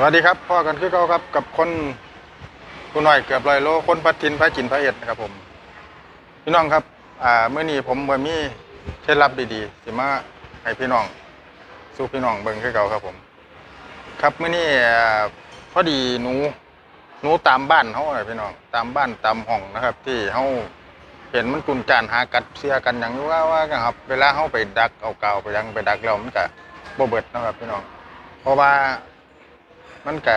สวัสดีครับพ่อกันคือเก่าครับกับคนผู้น้อยเกือบร้อยโลคนพัดทินพระจินพระเอ็ดนะครับผมพี่น้องครับอ่าเมื่อนี้ผมบ่มีเคล็ดลับดีๆสิมาให้พี่น้องสู้พี่น้องเบิ่งคือเก่าครับผม ครับเมื่อนี้พอดีหนูหนูตามบ้านเขาเลยพี่น้องตามบ้านตามห้องนะครับ ที่เขาเห็นมันกุนจานหากัดเสียกันอย่างนี้ว่าว่ากันครับ เวลาเขาไปดักเอากาวไปยังไปดักแล้วมันก็บ่เบิดนะครับพี่น้องเพราะว่า มันก็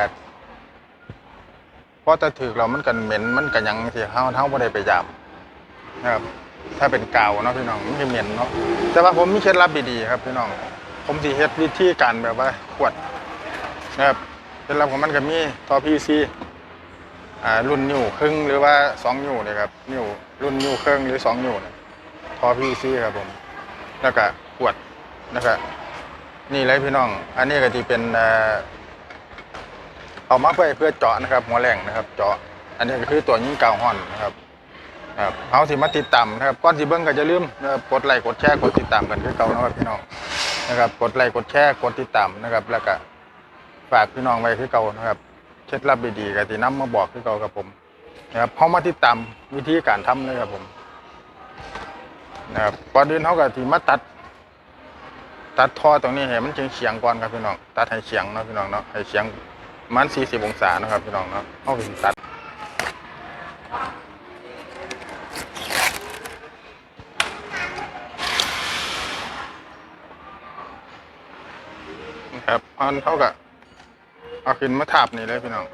พอจะถือเรามันกันเหม็นมันกันยังเที่เฮาเฮาบ่ได้ไปยามนะครับถ้าเป็นกาวเนาะพี่น้องมันจะเหม็นเนาะแต่ว่าผมมีเคล็ดลับดีๆครับพี่น้อง ผมสิเฮ็ดวิธีการแบบว่าขวดนะครับเคล็ดลับของมันก็มีท่อ PVC อ่ารุ่นนิ้วครึ่งหรือว่าสองนิ้วเนี่ยครับนิ้วรุ่นนิ้วครึ่งหรือสองนิ้วเนี่ยท่อ PVC ครับผมแล้วก็ขวดนะครับนี่เลยพี่น้อง อันนี้ก็ที่เป็น เอามาเพื่อเพื่อเจาะนะครับหัวแหล่งนะครับ เจาะ อันนี้ก็คือตัวยิงกาวห่อนนะครับครับเอาสิมาติดตามนะครับก่อนสิเบิ้งก็จะลืมนะครับกดไลค์กดแชร์กดติดตามกันคือเก่านะครับพี่น้องนะครับ กดไลค์กดแชร์กดติดตามนะครับ แล้วก็ฝากพี่น้องไว้คือเก่านะครับเคล็ดลับดีๆก็ที่น้ำมาบอกคือเก่ากับผมนะครับเขามาติดตามวิธีการทำเลยครับผมนะครับก่อนอื่นเขาก็ที่มาตัด ตัดท่อตรงนี้ให้มันเฉียงเฉียงๆก่อนครับพี่น้องตัดให้เฉียงเนาะพี่น้องเนาะให้เฉียง ประมัน40องศานะครับพี่น้องเนาะเอาไปตัดนะครับอันเขาก็เอาขึ้นมาทาบนี่เลยพี่น้อง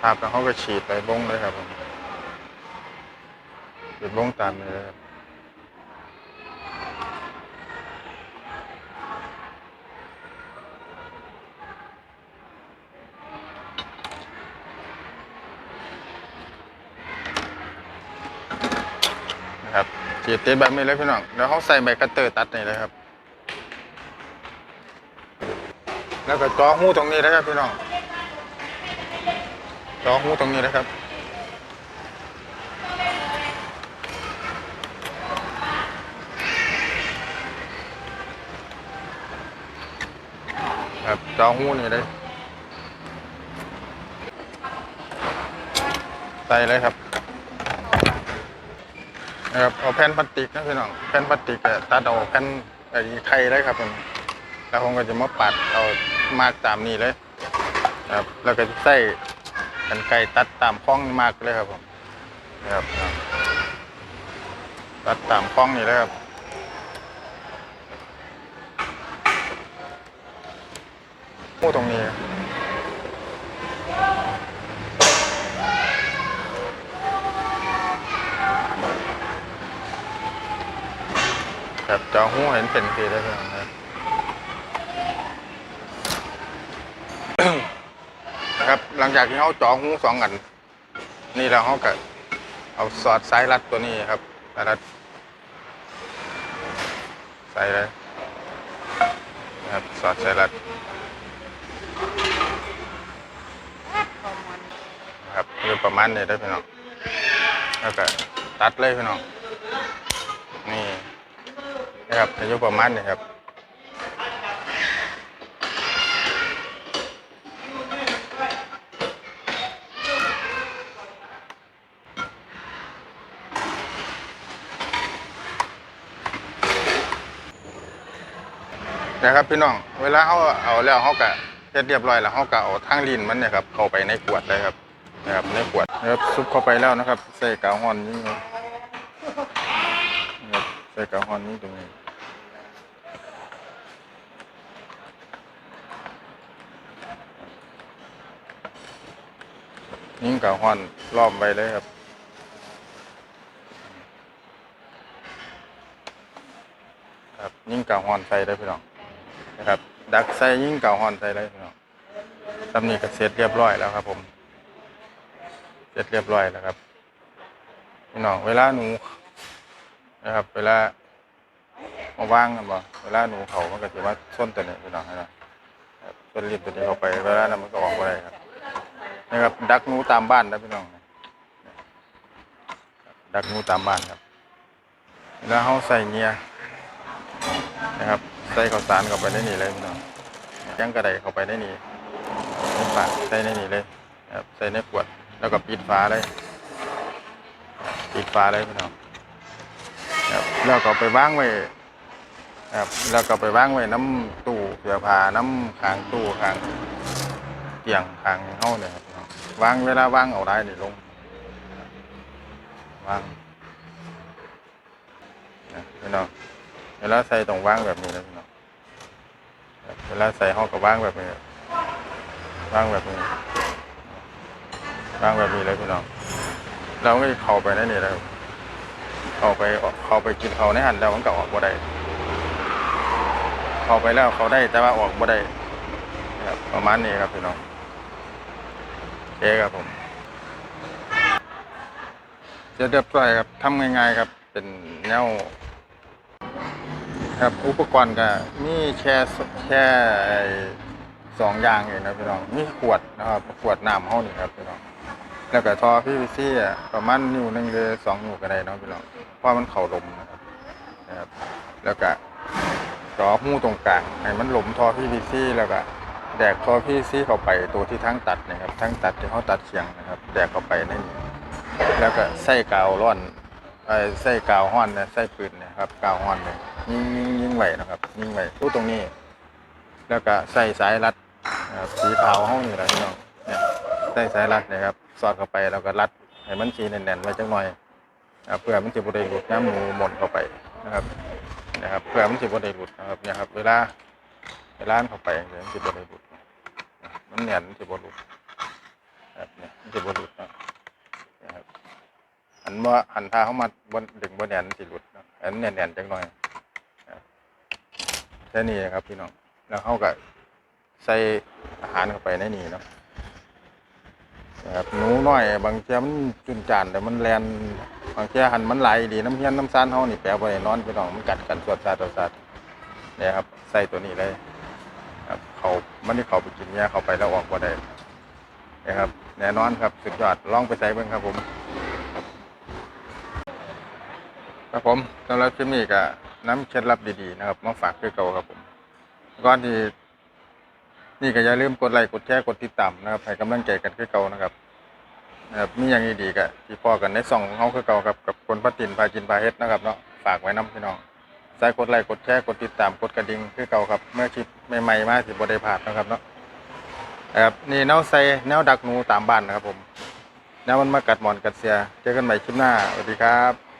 ทาบแล้วเขาก็ฉีดไปบงเลยครับผมฉีดบงตามนี้เลยครับ นะครับฉีดติดแบบนี้เลยพี่น้องแล้วเขาใส่ใบคัตเตอร์ตัดนี่เลยครับ แล้วก็จาะหูตรงนี้นะครับพี่น้องจาะหูตรงนี้นะครับครับจาะหูนี่เลยใส่เลยครับ นะครับเอาแผ่นพลาสติกนะพี่น้องแผ่นพลาสติกตัดเอาแผ่นไอ้ไข่เลยครับผมแล้วผมก็จะมาปัดเอามากตามนี้เลยครับแล้วก็จะใส่กันไก่ตัดตามข้องมากเลยครับผมนะครับตัดตามข้องนี่เลยครับพูดตรงนี้ ครับจอหูเห็นเป็นสีได้เพียงครับนะครับ หลังจากที่เขาจอหูสองอัน นี่เราเขาก็เอาสอดสายรัดตัวนี้ครับสายรัดใส่เลยนะครับสอดสายรัดครับหรือประมาณนี้ได้พี่น้องแล้วก็ตัดเลยพี่น้องนี่ นะครับอายุประมาณนี้ครับนะครับพี่น้องเวลาเขาเอาแล้วเขาก็เสร็จเรียบร้อยแล้วเขาก็เอาทางลิ้นมันเนี่ยครับเข้าไปในขวดเลยครับนะครับในขวดนะครับซุปเข้าไปแล้วนะครับใส่กาวฮอนนี่ครับนะครับใส่กาวฮอนนี่ตรงนี้ ยิงกับฮอนล้อมไว้เลยครับครับยิงกับฮอนใส่เลยพี่น้องนะครับ ดักใส่ยิงกับฮอนใส่เลยพี่น้องตำนี้ก็เสร็จเรียบร้อยแล้วครับผม เสร็จเรียบร้อยแล้วครับพี่น้องเวลาหนูนะครับ เวลามาว่างกันบ่เวลาหนูเขามันก็จะว่าส้นตัวนี้พี่น้องนะครับส้นลิ้นตัวนี้เข้าไปเวลานั้นมันก็ออกไปครับ นะครับ ดักงูตามบ้านนะพี่น้องดักงูตามบ้านครับแล้วเขาใส่เงียนะครับ ใส่ข้าวสารเข้าไปในนี่เลยพี่น้องยังกระไดเข้าไปในนี่ในฝากใส่ในนี้เลยนะครับใส่ในขวดแล้วก็ปิดฝาเลยปิดฝาเลยพี่น้องครับแล้วก็ไปวางไว้ครับแล้วก็ไปวางไว้น้ำตู้เสื้อผ้าน้ำขางตู้ขางเตียงขางเฮาเนี่ยครับ วางเวลาวางเอาได้นี่ลงวางนะพี่น้องเวลาใส่ต้องวางแบบนี้นะพี่น้องเวลาใส่เฮาก็วางแบบนี้วางแบบนี้วางแบบนี้เลยพี่น้องเราก็เข้าไปในนี่แล้วเข้าไปเข้าไปกินเขาในหันแล้วมันก็ออกบ่ได้เข้าไปแล้วเขาได้แต่ว่าออกบ่ได้ครับประมาณนี้ครับพี่น้อง เคครับผมจะเรียบร้อยครับทำง่ายๆครับ เป็นแนวครับอุปกรณ์ก็มีแค่สแค่ไอ้สองอย่างเองนะพี่น้องมีขวดนะครับขวดน้ำเฮานี่ครับพี่น้องแล้วก็ท่อ PVC อ่ประมาณนิ้วหนึ่งหรือสองนิ้วก็ได้เนาะพี่น้องเพราะมันเข้าลมนะครับนะครับ แล้วก็จ่อหูตรงกลางให้มันหลมท่อ PVC แล้วก็ แดกท่อ PVC เข้าไปตัวที่ทั้งตัดนะครับทั้งตัดที่เขาตัดเฉียงนะครับ แดกเข้าไปในนี้แล้วก็ใส่กาวร้อนไอ้ใส่กาวห้อนนี่ยใส่ปืนนี่ยครับกาวห้อนเนี่ยยิงยิงยิงไหวนะครับ ยิงไหวตู้ตรงนี้ แล้วก็ใส่สายรัดนะครับสีขาวห้องนี่แหละพี่น้องเนี่ยใส่สายรัดนะครับ สอดเข้าไปแล้วก็รัดให้มันชีแน่นๆไว้จังหน่อยเพื่อมันจะบริหลุดน้ำหมูหมดเข้าไปนะครับนะครับเพื่อมันจะบริหลุดนะครับเนี่ยครับเวลา เวลานเข้าไปเดี๋ยมันจะบริหลุดมันแน่นมันจะบริหลุดครับเนี่ยมันจะบริหลุดเนะนะครับอันว่าอันถ้าเขามาบนดึงบนแน่นมันจะหลุดนะอันแน่นจังหน่อยแค่นี้ครับพี่น้องแล้วเขาก็ใส่อาหารเข้าไปในนี้เนาะนะครับหนูน้อย บางเทีมันจุนจานแต่มันแลนบางเทีหันมันไหลดีน้ำเฮียนน้ำซานเขานี่แปลว่าได้นอนพี่น้องมันกัดกันสวดสาดสวดสาดเนี่ยครับใส่ตัวนี้เลย เขามันที่เขาไปกินเนี่ยเขาไปแล้วออกว่าได้นะครับ แน่นอนครับสุดยอดลองไปใส่เบิ่งครับผมครับผมสำหรับคลิปนี้ก็น้ำเคล็ดลับดีๆนะครับมาฝากคือเก่าครับผมก่อนที่นี่ก็อย่าลืมกดไลค์กดแชร์กดติดตามนะครับให้กำลังใจกันคือเก่านะครับนะครับมีอย่างดีๆก็ที่พ่อกันในส่องของเขาคือเก่าครับกับคนพัดตินพาจินพาเฮ็ดนะครับเนาะฝากไว้น้ำพี่น้อง ใส่กดไลค์กดแชร์กดติดตามกดกระดิ่งคือเก่าครับ เมื่อคลิปใหม่ๆมาสิบได้ผ่านนะครับเนาะนะครับนี่แนวใส่แนวดักหนูตามบ้านนะครับผมแนวมันมากัดหมอนกัดเสียเจอกันใหม่คลิปหน้าสวัสดีครับ